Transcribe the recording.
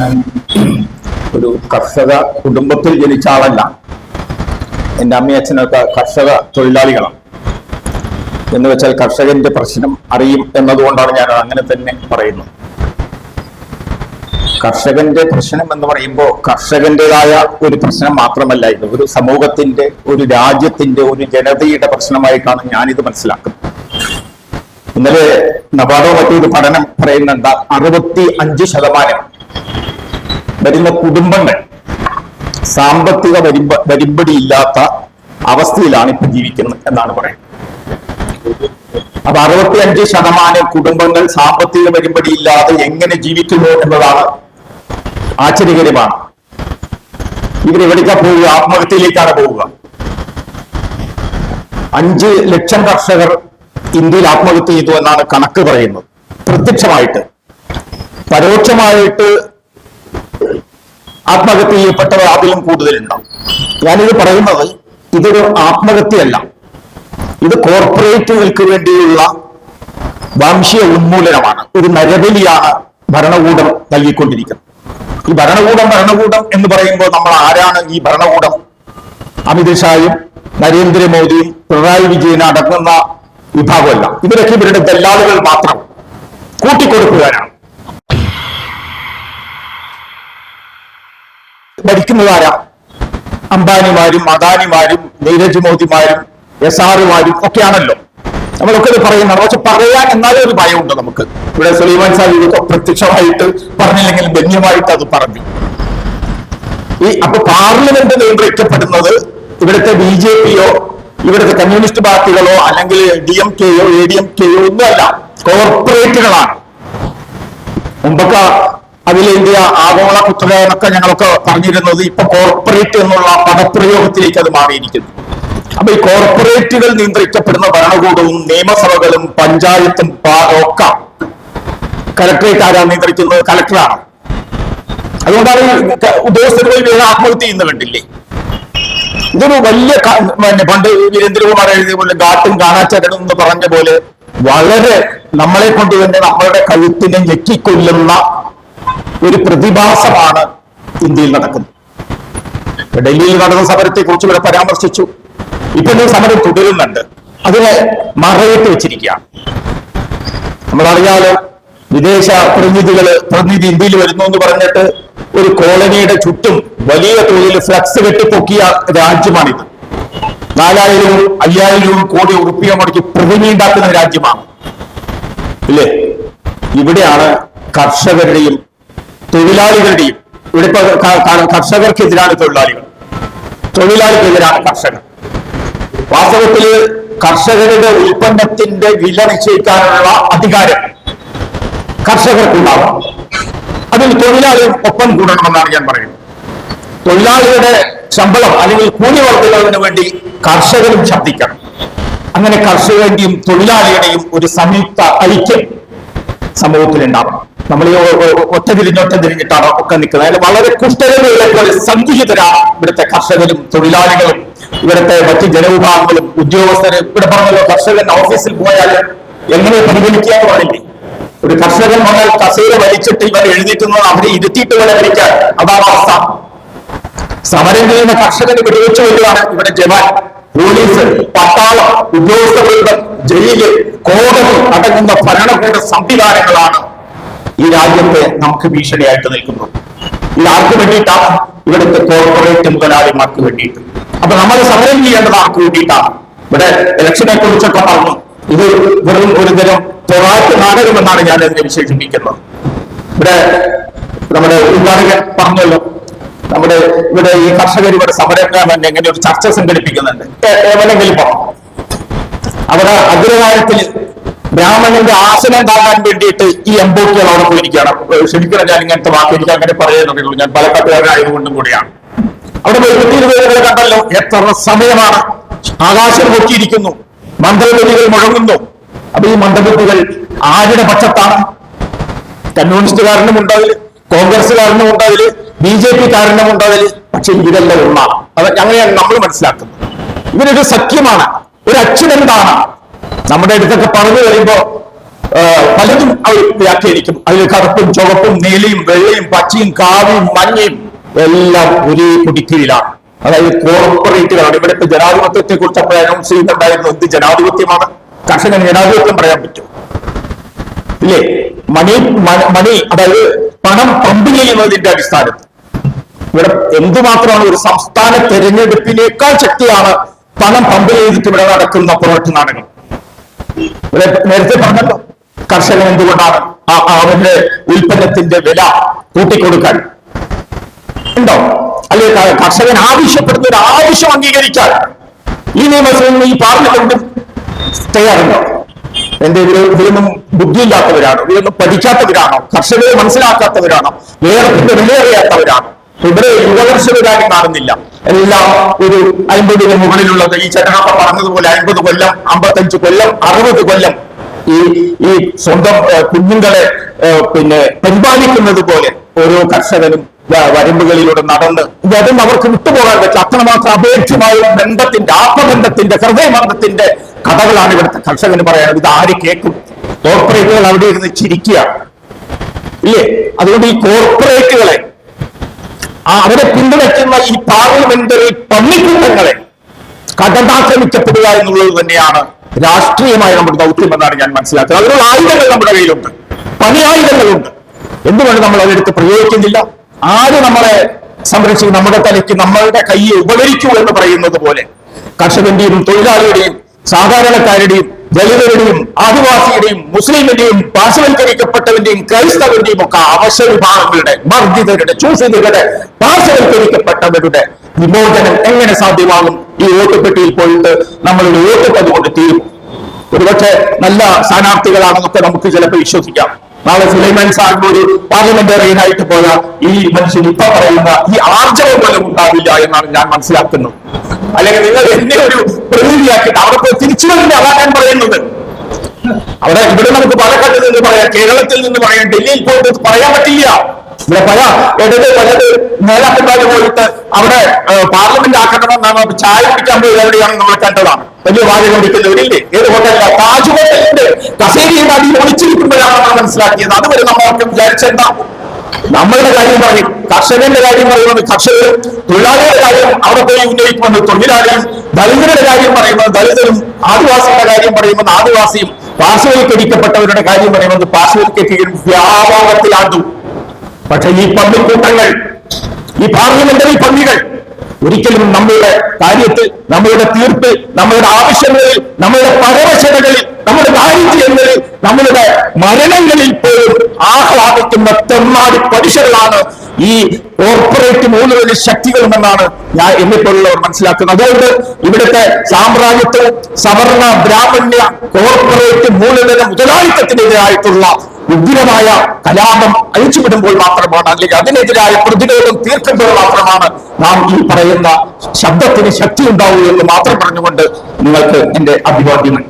ഞാൻ ഒരു കർഷക കുടുംബത്തിൽ ജനിച്ച ആളല്ല. എന്റെ അമ്മയും അച്ഛനൊക്കെ കർഷക തൊഴിലാളികളാണ്. എന്ന് വെച്ചാൽ കർഷകന്റെ പ്രശ്നം അറിയും എന്നതുകൊണ്ടാണ് ഞാൻ അങ്ങനെ തന്നെ പറയുന്നത്. കർഷകന്റെ പ്രശ്നം എന്ന് പറയുമ്പോൾ കർഷകന്റേതായ ഒരു പ്രശ്നം മാത്രമല്ല ഇത്. ഒരു സമൂഹത്തിന്റെ ഒരു രാജ്യത്തിന്റെ ഒരു ജനതയുടെ പ്രശ്നമായിട്ടാണ് ഞാനിത് മനസ്സിലാക്കുന്നത്. ഇന്നലെ നബാഡോ മറ്റൊരു പഠനം പറയുന്നുണ്ട് അറുപത്തി അഞ്ച് ശതമാനം വരുന്ന കുടുംബങ്ങൾ. സാമ്പത്തിക വരിമ്പ വരിമ്പടി ഇല്ലാത്ത അവസ്ഥയിലാണ് ഇപ്പൊ ജീവിക്കുന്നത് എന്നാണ് പറയുന്നത്. അപ്പൊ അറുപത്തി അഞ്ച് ശതമാനം കുടുംബങ്ങൾ സാമ്പത്തിക വരുമ്പടി ഇല്ലാതെ എങ്ങനെ ജീവിക്കുന്നു എന്നതാണ് ആശ്ചര്യകരമാണ്. ഇവരെവിടേക്കാ പോവുക? ആത്മഹത്യയിലേക്കാണ് പോവുക. അഞ്ച് ലക്ഷം കർഷകർ ഇന്ത്യയിൽ ആത്മഹത്യ ചെയ്തു എന്നാണ് കണക്ക് പറയുന്നത്. പ്രത്യക്ഷമായിട്ട്. പരോക്ഷമായിട്ട് ആത്മഹത്യ ചെയ്യപ്പെട്ടവർ അതിലും കൂടുതലുണ്ടാവും. ഞാനിത് പറയുന്നത് ഇതൊരു ആത്മഹത്യയല്ല. ഇത് കോർപ്പറേറ്റുകൾക്ക് വേണ്ടിയുള്ള വംശീയ ഉന്മൂലനമാണ്. ഒരു നരബലിയാണ് ഭരണകൂടം നൽകിക്കൊണ്ടിരിക്കുന്നത്. ഈ ഭരണകൂടം ഭരണകൂടം എന്ന് പറയുമ്പോൾ നമ്മൾ ആരാണ് ഈ ഭരണകൂടം? അമിത് ഷായും നരേന്ദ്രമോദിയും പിണറായി വിജയനും അടങ്ങുന്ന വിഭാഗമല്ല. ഇവരൊക്കെ ഇവരുടെ ദല്ലാളുകൾ മാത്രം. കൂട്ടിക്കൊടുക്കുവാനാണ്. ഭരിക്കുന്നതാരാ അംബാനിമാരും അദാനിമാരും നീരജ് മോദിമാരും എസ് ആറുമാരും ഒക്കെയാണല്ലോ. നമ്മളൊക്കെ ഇത് പക്ഷെ പറയാൻ എന്നാലും ഒരു ഭയമുണ്ട് നമുക്ക്. ഇവിടെ സുലൈമാൻ സാഹിബ് പ്രത്യക്ഷമായിട്ട് പറഞ്ഞില്ലെങ്കിൽ ഗണ്യമായിട്ട് അത് പറഞ്ഞു. ഈ അപ്പൊ പാർലമെന്റ് നിയന്ത്രിക്കപ്പെടുന്നത് ഇവിടുത്തെ ബി ജെ പിയോ ഇവിടുത്തെ കമ്മ്യൂണിസ്റ്റ് പാർട്ടികളോ അല്ലെങ്കിൽ ഡി എം കെയോ എ ഡി എം കെയോ ഒന്നുമല്ല. കോർപ്പറേറ്റുകളാണ്. മുമ്പൊക്കെ അഖിലേന്ത്യ ആഗോള കുത്തക എന്നൊക്കെ ഞങ്ങളൊക്കെ പറഞ്ഞിരുന്നത് ഇപ്പൊ കോർപ്പറേറ്റ് എന്നുള്ള പദപ്രയോഗത്തിലേക്ക് അത് മാറിയിരിക്കുന്നു. അപ്പൊ ഈ കോർപ്പറേറ്റുകൾ നിയന്ത്രിക്കപ്പെടുന്ന ഭരണകൂടവും നിയമസഭകളും പഞ്ചായത്തും ഒക്കെ കലക്ടറേറ്റ് ആരാ നിയന്ത്രിക്കുന്നത്? കലക്ടറാണ്. അതുകൊണ്ടാണ് ഉദ്യോഗസ്ഥരുമായി വേറെ ആത്മഹത്യ ചെയ്യുന്ന കണ്ടില്ലേ? ഇതൊരു വലിയ പിന്നെ പണ്ട് വീരേന്ദ്രകുമാർ എഴുതിയ പോലെ ഗാട്ടും കാണാച്ചരടും എന്ന് പറഞ്ഞ പോലെ വളരെ നമ്മളെ കൊണ്ട് തന്നെ നമ്മളുടെ കഴുത്തിനെ ഞെക്കിക്കൊല്ലുന്ന ഒരു പ്രതിഭാസമാണ് ഇന്ത്യയിൽ നടക്കുന്നത്. ഡൽഹിയിൽ നടന്ന സമരത്തെ കുറിച്ച് ഇവിടെ പരാമർശിച്ചു. ഇപ്പൊ ഈ സമരം തുടരുന്നുണ്ട്. അതിനെ മറയിട്ട് വെച്ചിരിക്കുകയാണ്. നമ്മളറിയാലോ വിദേശ പ്രതിനിധികൾ പ്രതിനിധി ഇന്ത്യയിൽ വരുന്നു എന്ന് പറഞ്ഞിട്ട് ഒരു കോളനിയുടെ ചുറ്റും വലിയ തോതിൽ ഫ്ലക്സ് കെട്ടിപ്പൊക്കിയ രാജ്യമാണിത്. നാലായിരവും അയ്യായിരവും കോടി ഉറുപ്പിക മുടക്കി പ്രതിമ ഉണ്ടാക്കുന്ന രാജ്യമാണ്. ഇവിടെയാണ് കർഷകരുടെയും തൊഴിലാളികളുടെയും ഇവിടെ ഇപ്പൊ കർഷകർക്കെതിരാണ് തൊഴിലാളികൾ. തൊഴിലാളിക്കെതിരാണ് കർഷകർ. വാസ്തവത്തിൽ കർഷകരുടെ ഉൽപ്പന്നത്തിന്റെ വില നിശ്ചയിക്കാനുള്ള അധികാരം കർഷകർക്കുണ്ടാവണം. അതിൽ തൊഴിലാളി ഒപ്പം കൂടണമെന്നാണ് ഞാൻ പറയുന്നത്. തൊഴിലാളിയുടെ ശമ്പളം അല്ലെങ്കിൽ കൂലി വർദ്ധനവിന് വേണ്ടി കർഷകരും ശബ്ദിക്കണം. അങ്ങനെ കർഷകരുടെയും തൊഴിലാളിയുടെയും ഒരു സംയുക്ത ഐക്യം സമൂഹത്തിൽ ഉണ്ടാവണം നമ്മൾ ഈ ഒറ്റ തിരിഞ്ഞ് ഒറ്റ തിരിഞ്ഞിട്ടാണ് ഒക്കെ നിൽക്കുന്നത്. അതിൽ വളരെ കുഷ്ഠരോഗികളെ പോലെ സങ്കുചിതരാണ് ഇവിടുത്തെ കർഷകരും തൊഴിലാളികളും ഇവിടുത്തെ മറ്റ് ജനവിഭാഗങ്ങളും ഉദ്യോഗസ്ഥരും ഇവിടെ പറഞ്ഞല്ലോ കർഷകൻ ഓഫീസിൽ പോയാൽ എങ്ങനെ പരിഗണിക്കുക എന്ന് ഒരു കർഷകൻ വന്നാൽ കസേര വലിച്ചിട്ട് ഇവർ എഴുതിയിട്ടുന്നത് അവരെ ഇരുത്തിയിട്ട് വരെ വലിക്കാൻ. അതാണ് അവസ്ഥ. സമരം ചെയ്യുന്ന കർഷകന് വിടുവിച്ചു വരികയാണ് ഇവിടെ ജവാൻ. പോലീസ് പട്ടാളം ഉദ്യോഗസ്ഥരുടെ ജയിൽ കോടതി അടങ്ങുന്ന ഭരണകൂട സംവിധാനങ്ങളാണ് ഈ രാജ്യത്തെ നമുക്ക് ഭീഷണിയായിട്ട് നിൽക്കുന്നു. ഇത് ആർക്ക് വേണ്ടിയിട്ടാണ് ഇവിടുത്തെ കോർപ്പറേറ്റ് മുതലാളിമാർക്ക് വേണ്ടിയിട്ട്. അപ്പൊ നമ്മൾ സമരം ചെയ്യേണ്ടത് ആർക്ക് വേണ്ടിയിട്ടാണ് ഇവിടെ ഇലക്ഷനെ കുറിച്ചൊക്കെ പറഞ്ഞു. ഇത് വെറും ഒരു തരം പൊറാട്ട് നാടകമെന്നാണ് ഞാൻ അതിനെ വിശേഷിപ്പിക്കുന്നത്. ഇവിടെ നമ്മുടെ ഉദ്ഘാടകൻ പറഞ്ഞല്ലോ. നമ്മുടെ ഇവിടെ ഈ കർഷകർ ഇവിടെ സമരക്കാൻ വേണ്ടി എങ്ങനെ ഒരു ചർച്ച സംഘടിപ്പിക്കുന്നുണ്ട്. എവിടെയെങ്കിലും പോകണം അവിടെ അഗ്രഹാരത്തിൽ ബ്രാഹ്മണന്റെ ആസനം താങ്ങാൻ വേണ്ടിയിട്ട് ഈ എംബോക്കികൾ അവിടെ പോയിരിക്കുകയാണ്. ക്ഷമിക്കണം ഞാൻ ഇങ്ങനത്തെ വാക്ക് എനിക്ക് അങ്ങനെ പറയുന്നുള്ളൂ ഞാൻ പാലക്കാട്ടുകാരനായതുകൊണ്ടും കൂടിയാണ്. അവിടെ കണ്ടല്ലോ. എത്ര സമയമാണ്. ആകാശം പൊക്കിയിരിക്കുന്നു. മന്ത്രബലികൾ മുഴങ്ങുന്നു. അപ്പൊ ഈ മന്ത്രബലികൾ ആരുടെ പക്ഷത്താണ്? കമ്മ്യൂണിസ്റ്റുകാരനും ഉണ്ട് അതിൽ. കോൺഗ്രസ്സുകാരനും ഉണ്ട് അതിൽ. ബി ജെ പി കാരനും ഉണ്ട് അതിൽ. പക്ഷെ ഇവരെല്ലാം ഒന്നാണ്. അത് അങ്ങനെയാണ് നമ്മൾ മനസ്സിലാക്കുന്നത്. ഇവരൊരു സഖ്യമാണ്. ഒരു അച്ഛനെന്താണ് നമ്മുടെ അടുത്തൊക്കെ പറഞ്ഞു കഴിയുമ്പോ പലതും അവർ വ്യാഖ്യാനിക്കും. അതിൽ കറുപ്പും ചുവപ്പും നീലയും വെള്ളയും പച്ചയും കാവിയും മഞ്ഞയും എല്ലാം ഒരേ കുടിക്കീഴിലാണ്. അതായത് കോർപ്പറേറ്റുകളാണ്. ഇവിടുത്തെ ജനാധിപത്യത്തെ കുറിച്ച് അപ്പോൾ അനൗൺസ് ചെയ്യുന്നുണ്ടായിരുന്നു. എന്ത് ജനാധിപത്യമാണ്? കർഷകൻ ജനാധിപത്യം പറയാൻ പറ്റും ഇല്ലേ? മണി മണി അതായത് പണം പമ്പ് ചെയ്യുന്നതിന്റെ അടിസ്ഥാനത്തിൽ ഇവിടെ എന്തുമാത്രമാണ് ഒരു സംസ്ഥാന തെരഞ്ഞെടുപ്പിനേക്കാൾ ശക്തിയാണ് പണം പമ്പ് ചെയ്തിട്ട് ഇവിടെ നടക്കുന്ന പുറത്ത് നാടകം? നേരത്തെ പറഞ്ഞല്ലോ കർഷകൻ എന്തുകൊണ്ടാണ് അവന്റെ ഉൽപ്പന്നത്തിന്റെ വില കൂട്ടിക്കൊടുക്കാൻ? ഉണ്ടോ? അല്ലെങ്കിൽ കർഷകൻ ആവശ്യപ്പെടുന്ന ഒരു ആവശ്യം അംഗീകരിച്ചാൽ ഈ നിയമസഭ ഈ പാർലമെന്റും തയ്യാറുണ്ടോ എന്റെ ഇവർ ഇവരൊന്നും ബുദ്ധിയില്ലാത്തവരാണോ? ഇവരൊന്നും പഠിക്കാത്തവരാണോ? കർഷകരെ മനസ്സിലാക്കാത്തവരാണോ? വേറെ വിലയറിയാത്തവരാണോ ഇവിടെ യുവകർഷകരായി കാണുന്നില്ല എല്ലാം ഒരു അൻപതിന് മുകളിലുള്ളത്. ഈ ചട്ടണപ്പ പറഞ്ഞതുപോലെ അൻപത് കൊല്ലം അമ്പത്തഞ്ച് കൊല്ലം അറുപത് കൊല്ലം ഈ ഈ സ്വന്തം കുഞ്ഞുങ്ങളെ പിന്നെ പരിപാലിക്കുന്നത് പോലെ ഓരോ കർഷകനും വരമ്പുകളിലൂടെ നടന്ന് അതും അവർക്ക് വിട്ടുപോകാൻ പറ്റില്ല. അത്രമാത്രം അപേക്ഷമായ ബന്ധത്തിന്റെ ആത്മബന്ധത്തിന്റെ ഹൃദയബന്ധത്തിന്റെ കഥകളാണ് ഇവിടുത്തെ കർഷകന് പറയുന്നത് ഇത് ആര് കേൾക്കും? കോർപ്പറേറ്റുകൾ അവിടെ ഇരുന്ന് ചിരിക്കുക. ഇല്ലേ? അതുകൊണ്ട് ഈ കോർപ്പറേറ്റുകളെ അവരെ പിന്തുണയ്ക്കുന്ന ഈ പാർലമെന്ററി പള്ളിക്കൂട്ടങ്ങളെ കടന്നാക്രമിക്കപ്പെടുക എന്നുള്ളത് തന്നെയാണ് രാഷ്ട്രീയമായ നമ്മുടെ ദൗത്യം എന്നാണ് ഞാൻ മനസ്സിലാക്കുന്നത്. അതിനുള്ള ആയുധങ്ങൾ നമ്മുടെ കയ്യിലുണ്ട്. പണിയായുധങ്ങളുണ്ട് എന്തുകൊണ്ട് നമ്മൾ അതെടുത്ത് പ്രയോഗിക്കുന്നില്ല? ആര് നമ്മളെ സംരക്ഷിക്കും? നമ്മുടെ തലയ്ക്ക് നമ്മളുടെ കൈയെ ഉപകരിക്കൂ എന്ന് പറയുന്നത് പോലെ കർഷകന്റെയും തൊഴിലാളിയുടെയും സാധാരണക്കാരുടെയും ദളിതരുടെയും ആദിവാസിയുടെയും മുസ്ലിമിന്റെയും പാർശ്വവൽക്കരിക്കപ്പെട്ടവന്റെയും ക്രൈസ്തവന്റെയും ഒക്കെ അവശ്യ വിഭാഗങ്ങളുടെ മർദ്ദിതരുടെ ചൂഷിതരുടെ പാർശ്വവൽക്കരിക്കപ്പെട്ടവരുടെ വിമോചനം എങ്ങനെ സാധ്യമാകും? ഈ വോട്ടുപെട്ടിയിൽ പോയിട്ട് നമ്മളുടെ കൊണ്ട് തീരും ഒരുപക്ഷെ നല്ല സ്ഥാനാർത്ഥികളാണെന്നൊക്കെ നമുക്ക് ചിലപ്പോൾ വിശ്വസിക്കാം. നാളെ സുലൈമാൻ സാഹിബ് ഒരു പാർലമെന്റേറിയനായിട്ട് പോയ ഈ മനുഷ്യൻ ഇപ്പൊ പറയുന്ന ഈ ആർജവം പോലും ഉണ്ടാവില്ല എന്നാണ് ഞാൻ മനസ്സിലാക്കുന്നത്. അല്ലെങ്കിൽ നിങ്ങൾ എന്നെ ഒരു പ്രതിനിധിയാക്കിയിട്ട് അവിടെ പോയി തിരിച്ചു വരുന്ന അതാണ് പറയുന്നത്. അവിടെ ഇവിടെ നമുക്ക് പാലക്കാട്ടിൽ നിന്ന് പറയാം കേരളത്തിൽ നിന്ന് പറയാം ഡൽഹിയിൽ പോയിട്ട് പറയാൻ പറ്റില്ല. ഇവിടെ പല ഇടത് വലത് നേതാക്കന്മാർ പോയിട്ട് അവിടെ പാർലമെന്റ് പാർലമെന്റ് ആക്കണമെന്നാണ് ചായ പോയി എവിടെയാണ് നമ്മൾ കണ്ടതാണ്. വലിയ വാചകം കുടിക്കുന്നവരില്ലേ ഏത് ഹോട്ടലില്ല താജ് ഹോട്ടലിന്റെ കസേരയുടെ അടിയിൽ ഒളിച്ചിരിക്കുമ്പോഴാണ് നമ്മൾ മനസ്സിലാക്കിയത്. അതുവരെ നമ്മളൊക്കെ വിചാരിച്ചെന്താ? നമ്മളുടെ കാര്യം പറഞ്ഞു കർഷകന്റെ കാര്യം പറയുന്നത് കർഷകരും തൊഴിലാളിയുടെ കാര്യം അവിടെ പോയി ഉന്നയിക്കുന്നത് തൊഴിലാളിയും ദളിതരുടെ കാര്യം പറയുന്നത് ദളിതരും ആദിവാസികളുടെ കാര്യം പറയുന്നത് ആദിവാസിയും പാർശ്വവൽക്കരിക്കപ്പെട്ടവരുടെ കാര്യം പറയുന്നത് പാർശ്വവൽക്കരിക്കും വ്യാപകത്തിലാണ്ടു. പക്ഷെ ഈ പള്ളിക്കൂട്ടങ്ങൾ ഈ പാർലമെന്ററി പള്ളികൾ ഒരിക്കലും നമ്മളുടെ കാര്യത്തിൽ നമ്മളുടെ തീർപ്പ് നമ്മളുടെ ആവശ്യങ്ങളിൽ നമ്മളുടെ പരവശതകളിൽ നമ്മുടെ ദാരിദ്ര്യങ്ങളിൽ നമ്മളുടെ മരണങ്ങളിൽ പോലും ആഹ്ലാദിക്കുന്ന തെമ്മാടി പരിശകളാണ് ഈ കോർപ്പറേറ്റ് മൂലവലി ശക്തികളുമെന്നാണ് ഞാൻ എന്നെപ്പോലുള്ളവർ മനസ്സിലാക്കുന്നത്. അതുകൊണ്ട് ഇവിടുത്തെ സാമ്രാജ്യത്വം സവർണ ബ്രാഹ്മണ്യ കോർപ്പറേറ്റ് മൂലധന മുതലാളിത്തത്തിനെതിരായിട്ടുള്ള ഉഗ്രമായ കലാപം അഴിച്ചുവിടുമ്പോൾ മാത്രമാണ് അല്ലെങ്കിൽ അതിനെതിരായ പ്രതിരോധം തീർക്കുമ്പോൾ മാത്രമാണ് നാം ഈ പറയുന്ന ശബ്ദത്തിന് ശക്തി ഉണ്ടാവൂ എന്ന് മാത്രം പറഞ്ഞുകൊണ്ട് നിങ്ങൾക്ക് എന്റെ അഭിവാദ്യങ്ങൾ